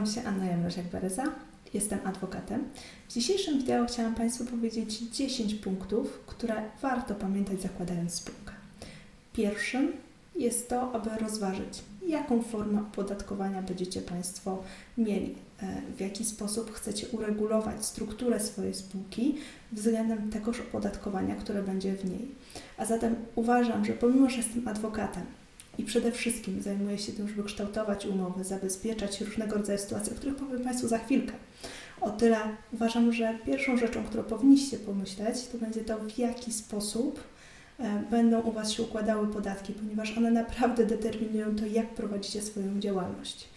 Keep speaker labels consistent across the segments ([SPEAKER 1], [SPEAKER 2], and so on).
[SPEAKER 1] Nazywam się Anna Janosiak-Bereza, jestem adwokatem. W dzisiejszym wideo chciałam Państwu powiedzieć 10 punktów, które warto pamiętać zakładając spółkę. Pierwszym jest to, aby rozważyć, jaką formę opodatkowania będziecie Państwo mieli, e, w jaki sposób chcecie uregulować strukturę swojej spółki względem tegoż opodatkowania, które będzie w niej. A zatem uważam, że pomimo, że jestem adwokatem, i przede wszystkim zajmuję się tym, żeby kształtować umowy, zabezpieczać różnego rodzaju sytuacje, o których powiem Państwu za chwilkę. O tyle uważam, że pierwszą rzeczą, którą powinniście pomyśleć, to będzie to, w jaki sposób e, będą u Was się układały podatki, ponieważ one naprawdę determinują to, jak prowadzicie swoją działalność.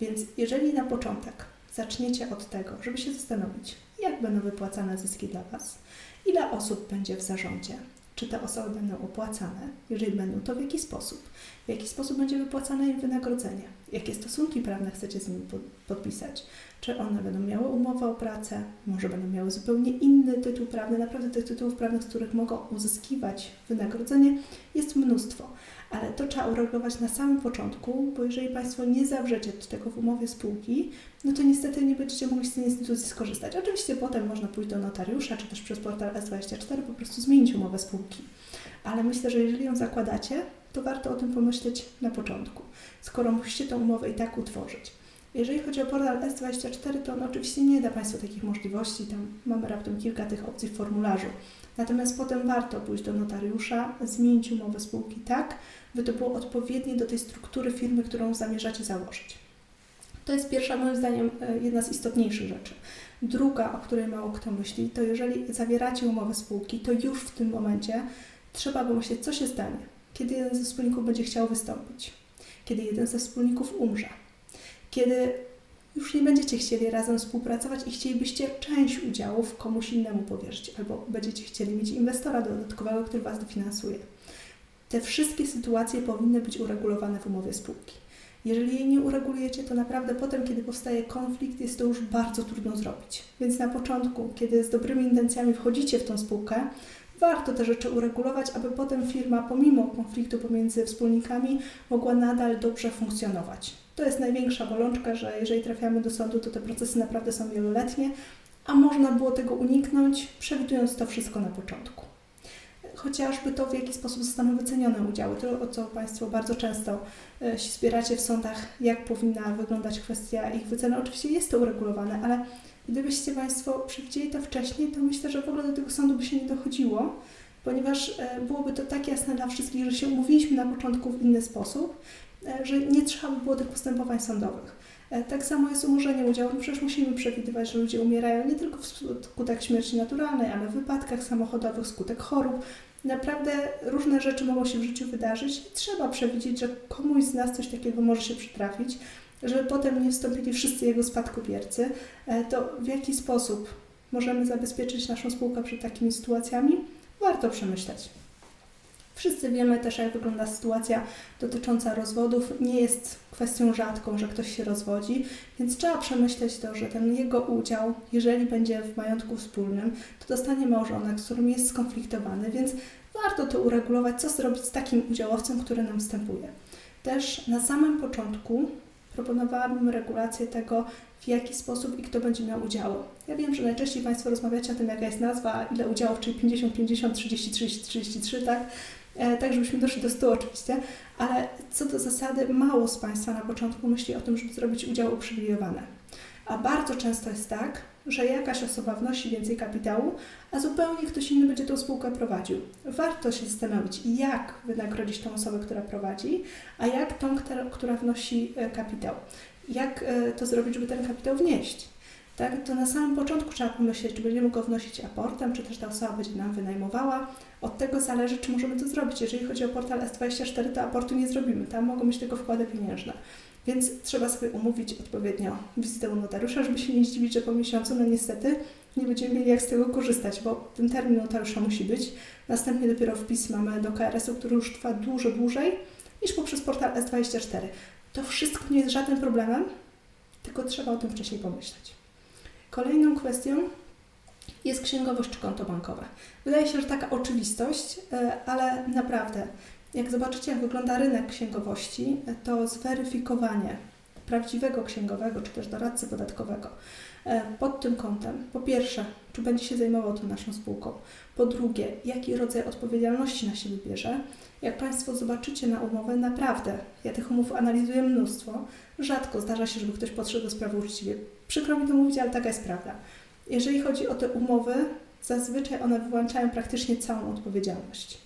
[SPEAKER 1] Więc jeżeli na początek zaczniecie od tego, żeby się zastanowić, jak będą wypłacane zyski dla Was, ile osób będzie w zarządzie, czy te osoby będą opłacane, jeżeli będą, to w jaki sposób, w jaki sposób będzie wypłacane im wynagrodzenie, jakie stosunki prawne chcecie z nimi podpisać, czy one będą miały umowę o pracę, może będą miały zupełnie inny tytuł prawny. Naprawdę tych tytułów prawnych, z których mogą uzyskiwać wynagrodzenie, jest mnóstwo. Ale to trzeba uregulować na samym początku, bo jeżeli Państwo nie zawrzecie tego w umowie spółki, no to niestety nie będziecie mogli z tej instytucji skorzystać. Oczywiście potem można pójść do notariusza, czy też przez portal S24 po prostu zmienić umowę spółki. Ale myślę, że jeżeli ją zakładacie, to warto o tym pomyśleć na początku, skoro musicie tę umowę i tak utworzyć. Jeżeli chodzi o portal S24, to on oczywiście nie da Państwu takich możliwości, tam mamy raptem kilka tych opcji w formularzu. Natomiast potem warto pójść do notariusza, zmienić umowę spółki tak, by to było odpowiednie do tej struktury firmy, którą zamierzacie założyć. To jest pierwsza, moim zdaniem, e, jedna z istotniejszych rzeczy. Druga, o której mało kto myśli, to jeżeli zawieracie umowę spółki, to już w tym momencie trzeba pomyśleć, co się stanie, kiedy jeden ze wspólników będzie chciał wystąpić, kiedy jeden ze wspólników umrze, kiedy już nie będziecie chcieli razem współpracować i chcielibyście część udziałów komuś innemu powierzyć, albo będziecie chcieli mieć inwestora dodatkowego, który Was dofinansuje. Te wszystkie sytuacje powinny być uregulowane w umowie spółki. Jeżeli jej nie uregulujecie, to naprawdę potem, kiedy powstaje konflikt, jest to już bardzo trudno zrobić. Więc na początku, kiedy z dobrymi intencjami wchodzicie w tą spółkę, warto te rzeczy uregulować, aby potem firma, pomimo konfliktu pomiędzy wspólnikami, mogła nadal dobrze funkcjonować. To jest największa bolączka, że jeżeli trafiamy do sądu, to te procesy naprawdę są wieloletnie, a można było tego uniknąć, przewidując to wszystko na początku. Chociażby to, w jaki sposób zostaną wycenione udziały, to o co Państwo bardzo często e, się spieracie w sądach, jak powinna wyglądać kwestia ich wyceny. Oczywiście jest to uregulowane, ale gdybyście Państwo przewidzieli to wcześniej, to myślę, że w ogóle do tego sądu by się nie dochodziło, ponieważ e, byłoby to tak jasne dla wszystkich, że się umówiliśmy na początku w inny sposób, że nie trzeba by było tych postępowań sądowych. E, tak samo jest umorzenie udziału. No przecież musimy przewidywać, że ludzie umierają nie tylko wskutek śmierci naturalnej, ale w wypadkach samochodowych, wskutek chorób. Naprawdę różne rzeczy mogą się w życiu wydarzyć trzeba przewidzieć, że komuś z nas coś takiego może się przytrafić, żeby potem nie wstąpili wszyscy jego spadkobiercy. E, to w jaki sposób możemy zabezpieczyć naszą spółkę przed takimi sytuacjami? Warto przemyśleć. Wszyscy wiemy też, jak wygląda sytuacja dotycząca rozwodów. Nie jest kwestią rzadką, że ktoś się rozwodzi, więc trzeba przemyśleć to, że ten jego udział, jeżeli będzie w majątku wspólnym, to dostanie małżonek, z którym jest skonfliktowany, więc warto to uregulować, co zrobić z takim udziałowcem, który nam wstępuje. Też na samym początku proponowałabym regulację tego, w jaki sposób i kto będzie miał udziały. Ja wiem, że najczęściej Państwo rozmawiacie o tym, jaka jest nazwa, ile udziałów, czyli 50, 50, 30, 30, 33, tak? E, tak żebyśmy doszli do 100 oczywiście, ale co do zasady mało z Państwa na początku myśli o tym, żeby zrobić udziały uprzywilejowane. A bardzo często jest tak, że jakaś osoba wnosi więcej kapitału, a zupełnie ktoś inny będzie tą spółkę prowadził. Warto się zastanowić, jak wynagrodzić tą osobę, która prowadzi, a jak tą, która wnosi e, kapitał. Jak e, to zrobić, żeby ten kapitał wnieść? tak, to na samym początku trzeba pomyśleć, czy będziemy go wnosić aportem, czy też ta osoba będzie nam wynajmowała. Od tego zależy, czy możemy to zrobić. Jeżeli chodzi o portal S24, to aportu nie zrobimy. Tam mogą być tylko wkłady pieniężne. Więc trzeba sobie umówić odpowiednio wizytę u notariusza, żeby się nie zdziwić, że po miesiącu, no niestety, nie będziemy mieli jak z tego korzystać, bo ten termin notariusza musi być. Następnie dopiero wpis mamy do KRS-u, który już trwa dużo dłużej niż poprzez portal S24. To wszystko nie jest żadnym problemem, tylko trzeba o tym wcześniej pomyśleć. Kolejną kwestią jest księgowość czy konto bankowe. Wydaje się, że taka oczywistość, e, ale naprawdę, jak zobaczycie, jak wygląda rynek księgowości, to zweryfikowanie prawdziwego księgowego czy też doradcy podatkowego e, pod tym kątem, po pierwsze, czy będzie się zajmował tą naszą spółką, po drugie, jaki rodzaj odpowiedzialności na siebie bierze. Jak Państwo zobaczycie na umowę, naprawdę, ja tych umów analizuję mnóstwo, rzadko zdarza się, żeby ktoś podszedł do sprawy uczciwie. Przykro mi to mówić, ale taka jest prawda. Jeżeli chodzi o te umowy, zazwyczaj one wyłączają praktycznie całą odpowiedzialność.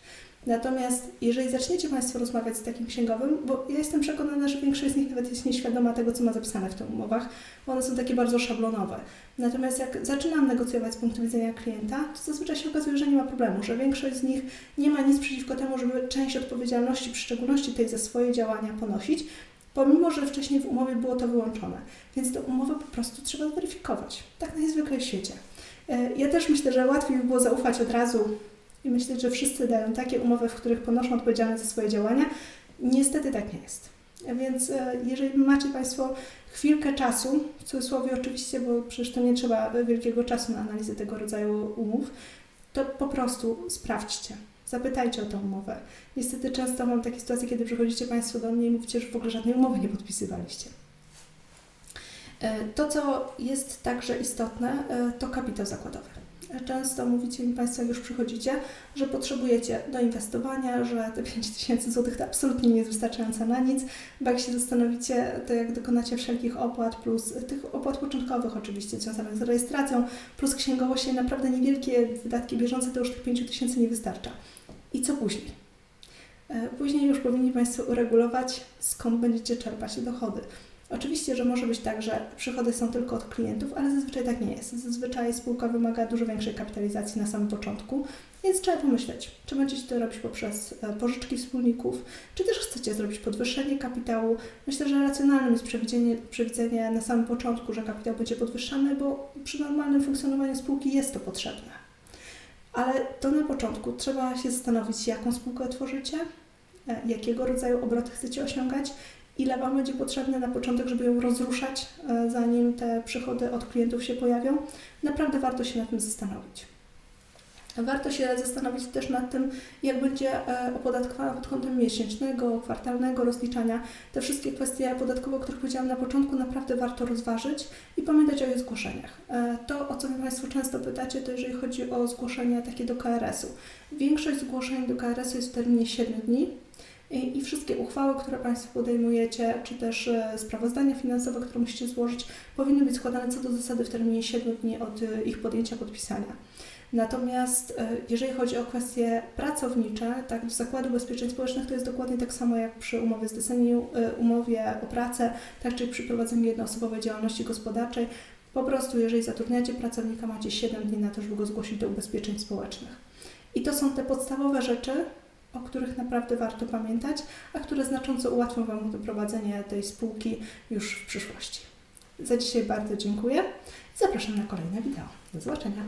[SPEAKER 1] Natomiast jeżeli zaczniecie Państwo rozmawiać z takim księgowym, bo ja jestem przekonana, że większość z nich nawet jest nieświadoma tego, co ma zapisane w tych umowach, bo one są takie bardzo szablonowe. Natomiast jak zaczynam negocjować z punktu widzenia klienta, to zazwyczaj się okazuje, że nie ma problemu, że większość z nich nie ma nic przeciwko temu, żeby część odpowiedzialności, w szczególności tej za swoje działania ponosić, pomimo, że wcześniej w umowie było to wyłączone. Więc tę umowę po prostu trzeba zweryfikować. Tak najzwykle w świecie. E, Ja też myślę, że łatwiej by było zaufać od razu i myśleć, że wszyscy dają takie umowy, w których ponoszą odpowiedzialność za swoje działania. Niestety tak nie jest. Więc e, jeżeli macie Państwo chwilkę czasu, w cudzysłowie oczywiście, bo przecież to nie trzeba wielkiego czasu na analizę tego rodzaju umów, to po prostu sprawdźcie. Zapytajcie o tę umowę. Niestety często mam takie sytuacje, kiedy przychodzicie Państwo do mnie i mówicie, że w ogóle żadnej umowy nie podpisywaliście. E, To, co jest także istotne, e, to kapitał zakładowy. Często mówicie mi Państwo, jak już przychodzicie, że potrzebujecie do inwestowania, że te 5000 zł to absolutnie nie jest wystarczające na nic, bo jak się zastanowicie, to jak dokonacie wszelkich opłat, plus tych opłat początkowych oczywiście związanych z rejestracją, plus księgowość i naprawdę niewielkie wydatki bieżące, to już tych 5000 nie wystarcza. I co później? E, Później już powinni Państwo uregulować, skąd będziecie czerpać dochody. Oczywiście, że może być tak, że przychody są tylko od klientów, ale zazwyczaj tak nie jest. Zazwyczaj spółka wymaga dużo większej kapitalizacji na samym początku, więc trzeba pomyśleć, czy będziecie to robić poprzez e, pożyczki wspólników, czy też chcecie zrobić podwyższenie kapitału. Myślę, że racjonalnym jest przewidzenie, przewidzenie na samym początku, że kapitał będzie podwyższany, bo przy normalnym funkcjonowaniu spółki jest to potrzebne. Ale to na początku trzeba się zastanowić, jaką spółkę tworzycie, e, jakiego rodzaju obroty chcecie osiągać, ile Wam będzie potrzebne na początek, żeby ją rozruszać, e, zanim te przychody od klientów się pojawią. Naprawdę warto się nad tym zastanowić. Warto się zastanowić też nad tym, jak będzie e, opodatkowana pod kątem miesięcznego, kwartalnego rozliczania. Te wszystkie kwestie podatkowe, o których powiedziałam na początku, naprawdę warto rozważyć i pamiętać o jej zgłoszeniach. E, To, o co mnie Państwo często pytacie, to jeżeli chodzi o zgłoszenia takie do KRS-u. Większość zgłoszeń do KRS-u jest w terminie 7 dni. I, I wszystkie uchwały, które Państwo podejmujecie, czy też e, sprawozdania finansowe, które musicie złożyć, powinny być składane co do zasady w terminie 7 dni od e, ich podjęcia podpisania. Natomiast e, jeżeli chodzi o kwestie pracownicze, tak, w Zakładu Ubezpieczeń Społecznych to jest dokładnie tak samo jak przy umowie zleceniu, umowie o pracę, tak, czyli przy prowadzeniu jednoosobowej działalności gospodarczej. Po prostu, jeżeli zatrudniacie pracownika, macie 7 dni na to, żeby go zgłosić do ubezpieczeń społecznych. I to są te podstawowe rzeczy, o których naprawdę warto pamiętać, a które znacząco ułatwią Wam prowadzenie tej spółki już w przyszłości. Za dzisiaj bardzo dziękuję i zapraszam na kolejne wideo. Do zobaczenia.